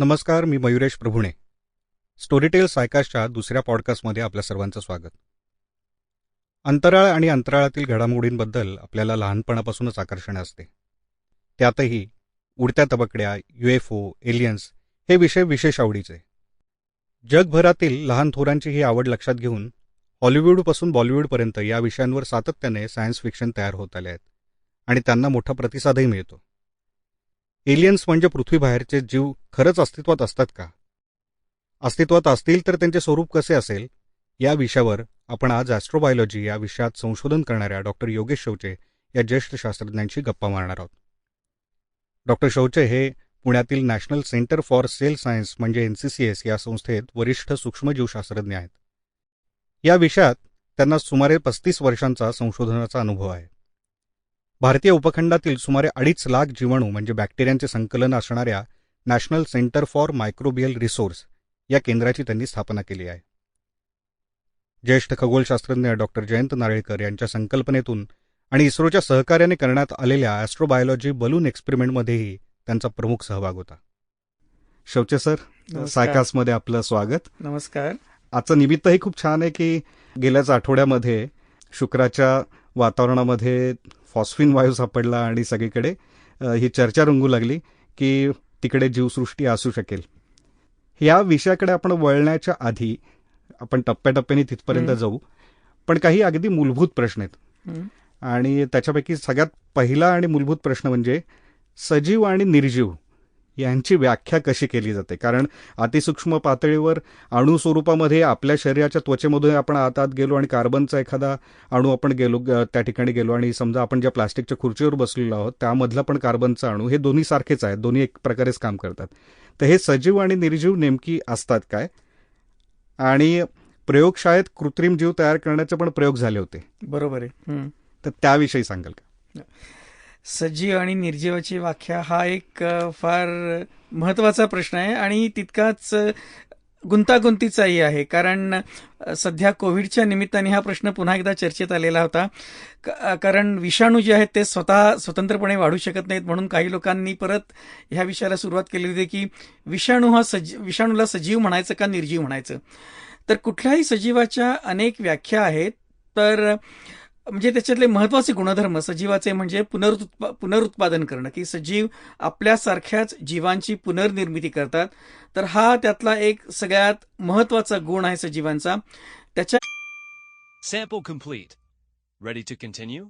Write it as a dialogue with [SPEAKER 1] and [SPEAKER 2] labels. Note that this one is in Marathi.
[SPEAKER 1] नमस्कार मी मयुरेश प्रभुणे. स्टोरीटेल सायकास्टच्या दुसऱ्या पॉडकास्टमध्ये आपल्या सर्वांचं स्वागत. अंतराळ आणि अंतराळातील घडामोडींबद्दल आपल्याला लहानपणापासूनच आकर्षण असते. त्यातही उडत्या तबकड्या युएफओ एलियन्स हे विषय विशेष आवडीचे. जगभरातील लहान थोरांची ही आवड लक्षात घेऊन हॉलिवूडपासून बॉलिवूडपर्यंत या विषयांवर सातत्याने सायन्स फिक्शन तयार होत आले आहेत. आणि त्यांना मोठा प्रतिसादही मिळतो. एलियन्स म्हणजे पृथ्वीबाहेरचे जीव खरंच अस्तित्वात असतात का? अस्तित्वात असतील तर त्यांचे स्वरूप कसे असेल? या विषयावर आपण आज ॲस्ट्रोबायोलॉजी या विषयात संशोधन करणाऱ्या डॉक्टर योगेश शौचे या ज्येष्ठ शास्त्रज्ञांशी गप्पा मारणार आहोत. डॉक्टर शौचे हे पुण्यातील national centre for cell science म्हणजे एन सी सी एस या संस्थेत वरिष्ठ सूक्ष्मजीवशास्त्रज्ञ आहेत. या विषयात त्यांना सुमारे पस्तीस वर्षांचा संशोधनाचा अनुभव आहे. भारतीय उपखंडातील सुमारे अडीच लाख जीवाणू म्हणजे बॅक्टेरियांचे संकलन असणाऱ्या national centre for microbial resource या केंद्राची त्यांनी स्थापना केली आहे. ज्येष्ठ खगोलशास्त्रज्ञ डॉक्टर जयंत नारळीकर यांच्या संकल्पनेतून आणि इस्रोच्या सहकार्याने करण्यात आलेल्या ॲस्ट्रोबायोलॉजी बलून एक्सपेरिमेंटमध्येही त्यांचा प्रमुख सहभाग होता. शौचे सर. सायकासमध्ये आपलं स्वागत.
[SPEAKER 2] नमस्कार.
[SPEAKER 1] आजचं निमित्तही खूप छान आहे की गेल्याच आठवड्यामध्ये शुक्राच्या वातावरणामध्ये फॉस्फिन वायू सापडला आणि सगळीकडे ही चर्चा रंगू लागली की तिकडे जीवसृष्टी असू शकेल या विषयाकडे आपण वळण्याच्या आधी आपण टप्प्याटप्प्याने तिथपर्यंत. जाऊ पण काही अगदी मूलभूत प्रश्न आहेत. आणि त्याच्यापैकी सगळ्यात पहिला आणि मूलभूत प्रश्न म्हणजे सजीव आणि निर्जीव यांची व्याख्या कशी केली जाते? कारण अतिसूक्ष्म पातळीवर अणु स्वरूपामध्ये आपल्या शरीराच्या त्वचेमधून आपण आत आत गेलो आणि कार्बनचा एखादा अणू आपण गेलो त्या ठिकाणी गेलो आणि समजा आपण ज्या प्लास्टिकच्या खुर्चीवर बसलेलो आहोत त्यामधला पण कार्बनचा अणू हे दोन्ही सारखेच आहेत दोन्ही एक प्रकारेच काम करतात. तर हे सजीव आणि निर्जीव नेमकी असतात काय? आणि प्रयोगशाळेत कृत्रिम जीव तयार करण्याचे पण प्रयोग झाले होते.
[SPEAKER 2] बरोबर आहे.
[SPEAKER 1] तर त्याविषयी सांगाल का?
[SPEAKER 2] सजीव आणि निर्जीवाची व्याख्या हा एक फार महत्त्वाचा प्रश्न आहे आणि तितकाच गुंतागुंतीचाही आहे. कारण सध्या कोविडच्या निमित्ताने हा प्रश्न पुन्हा एकदा चर्चेत आलेला होता. कारण विषाणू जे आहेत ते स्वतः स्वतंत्रपणे वाढू शकत नाहीत म्हणून काही लोकांनी परत ह्या विषयाला सुरुवात केली होती की विषाणू हा सजी विषाणूला सजीव म्हणायचं का निर्जीव म्हणायचं? तर कुठल्याही सजीवाच्या अनेक व्याख्या आहेत तर म्हणजे त्याच्यातले महत्त्वाचे गुणधर्म सजीवाचे म्हणजे पुनरुत्पा पुनरुत्पादन करणं. की सजीव आपल्यासारख्याच जीवांची पुनर्निर्मिती करतात. तर हा त्यातला एक सगळ्यात महत्त्वाचा गुण आहे सजीवांचा. त्याच्या
[SPEAKER 3] sample complete. Ready to continue